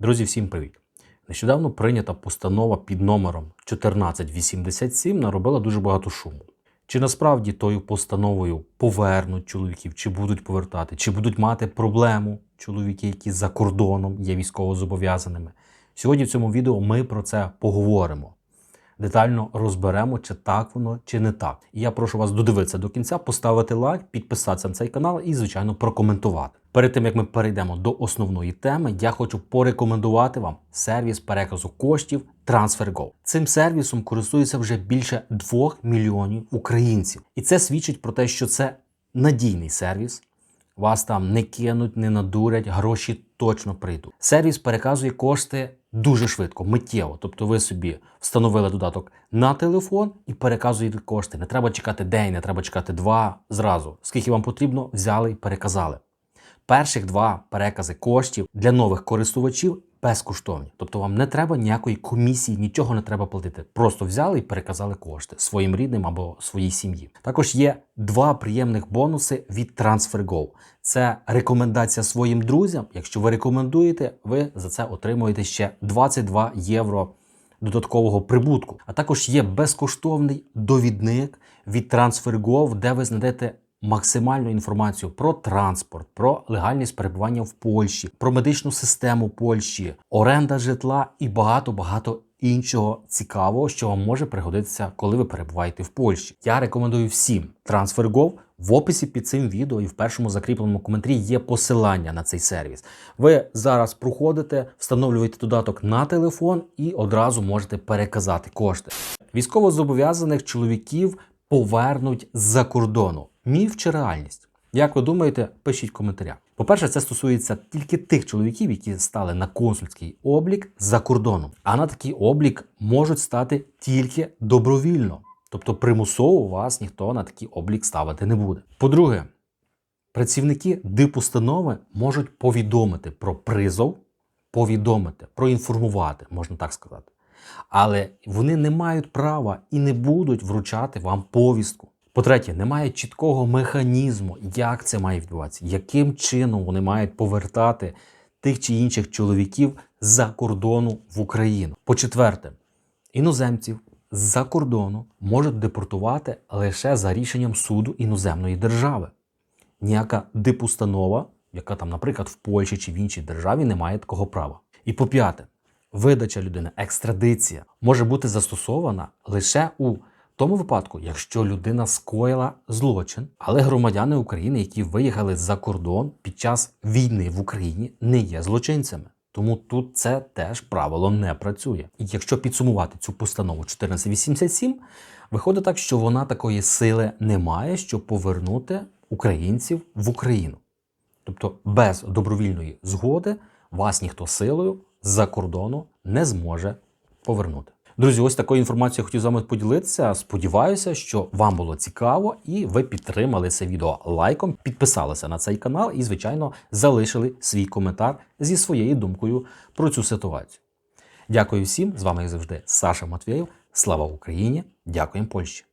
Друзі, всім привіт! Нещодавно прийнята постанова під номером 1487 наробила дуже багато шуму. Чи насправді тою постановою повернуть чоловіків, чи будуть повертати, чи будуть мати проблему чоловіки, які за кордоном є військовозобов'язаними? Сьогодні в цьому відео ми про це поговоримо. Детально розберемо, чи так воно, чи не так. І я прошу вас додивитися до кінця, поставити лайк, підписатися на цей канал і, звичайно, прокоментувати. Перед тим як ми перейдемо до основної теми, я хочу порекомендувати вам сервіс переказу коштів TransferGo. Цим сервісом користується вже більше 2 мільйонів українців, і це свідчить про те, що це надійний сервіс. Вас там не кинуть, не надурять, гроші точно прийдуть. Сервіс переказує кошти дуже швидко, миттєво. Тобто ви собі встановили додаток на телефон і переказуєте кошти. Не треба чекати день, не треба чекати два зразу. Скільки вам потрібно, взяли і переказали. Перших два перекази коштів для нових користувачів безкоштовні. Тобто вам не треба ніякої комісії, нічого не треба платити. Просто взяли і переказали кошти своїм рідним або своїй сім'ї. Також є два приємних бонуси від TransferGo. Це рекомендація своїм друзям. Якщо ви рекомендуєте, ви за це отримуєте ще 22 євро додаткового прибутку. А також є безкоштовний довідник від TransferGo, де ви знайдете максимальну інформацію про транспорт, про легальність перебування в Польщі, про медичну систему Польщі, оренда житла і багато багато іншого цікавого, що вам може пригодитися, коли ви перебуваєте в Польщі. Я рекомендую всім TransferGo. В описі під цим відео і в першому закріпленому коментарі є посилання на цей сервіс. Ви зараз проходите, встановлюєте додаток на телефон і одразу можете переказати кошти. Військовозобов'язаних чоловіків повернуть з-за кордону. Міф чи реальність? Як ви думаєте, пишіть в коментарях. По-перше, це стосується тільки тих чоловіків, які стали на консульський облік за кордоном. А на такий облік можуть стати тільки добровільно. Тобто примусово вас ніхто на такий облік ставити не буде. По-друге, працівники дипустанови можуть повідомити про призов, повідомити, проінформувати, можна так сказати. Але вони не мають права і не будуть вручати вам повістку. По-третє, немає чіткого механізму, як це має відбуватися, яким чином вони мають повертати тих чи інших чоловіків з-за кордону в Україну. По-четверте, іноземців з-за кордону можуть депортувати лише за рішенням суду іноземної держави. Ніяка дипустанова, яка там, наприклад, в Польщі чи в іншій державі, не має такого права. І по п'яте, видача людини, екстрадиція може бути застосована лише у тому випадку, якщо людина скоїла злочин, але громадяни України, які виїхали за кордон під час війни в Україні, не є злочинцями. Тому тут це теж правило не працює. І якщо підсумувати цю постанову 1487, виходить так, що вона такої сили не має, щоб повернути українців в Україну. Тобто без добровільної згоди вас ніхто силою з-за кордону не зможе повернути. Друзі, ось такою інформацією хотів з вами поділитися. Сподіваюся, що вам було цікаво і ви підтримали це відео лайком, підписалися на цей канал і, звичайно, залишили свій коментар зі своєю думкою про цю ситуацію. Дякую всім. З вами, як завжди, Саша Матвєєв. Слава Україні! Дякуємо Польщі!